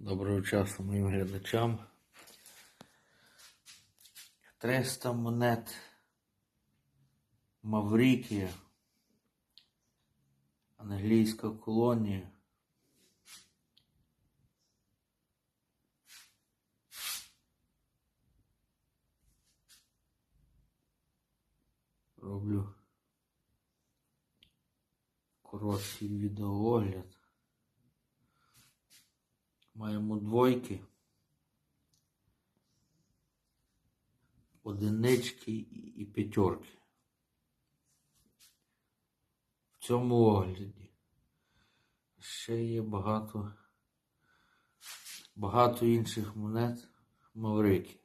Доброго часу моїм глядачам. 300 монет Маврикія. Англійська колонія. Роблю короткий відеоогляд. Маємо двойки, одинички і- п'ятерки. В цьому огляді ще є багато, багато інших монет Маврики.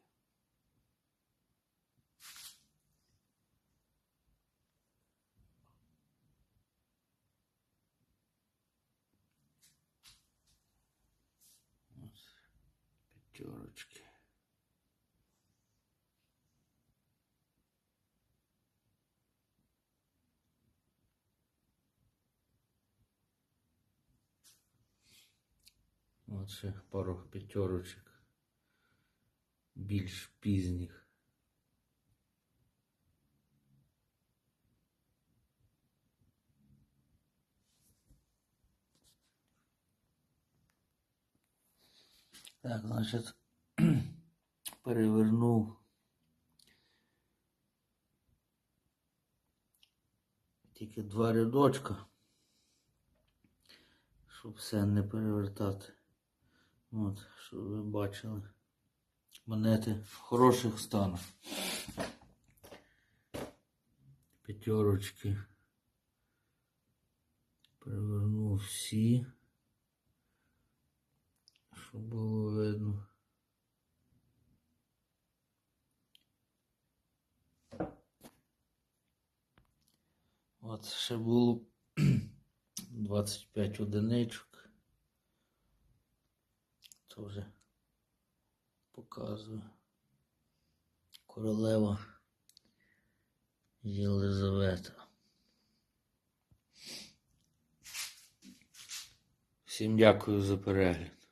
Пятерочки. От ще пару п'ятерочок. Більш пізніх. Так, значить, перевернув тільки два рядочка, щоб все не перевертати. От, щоб ви бачили монети в хороших станах. П'ятерочки. Перевернув всі, щоб було видно. От ще було 25 одиничок. То вже показую. Королева Єлизавета. Всім дякую за перегляд.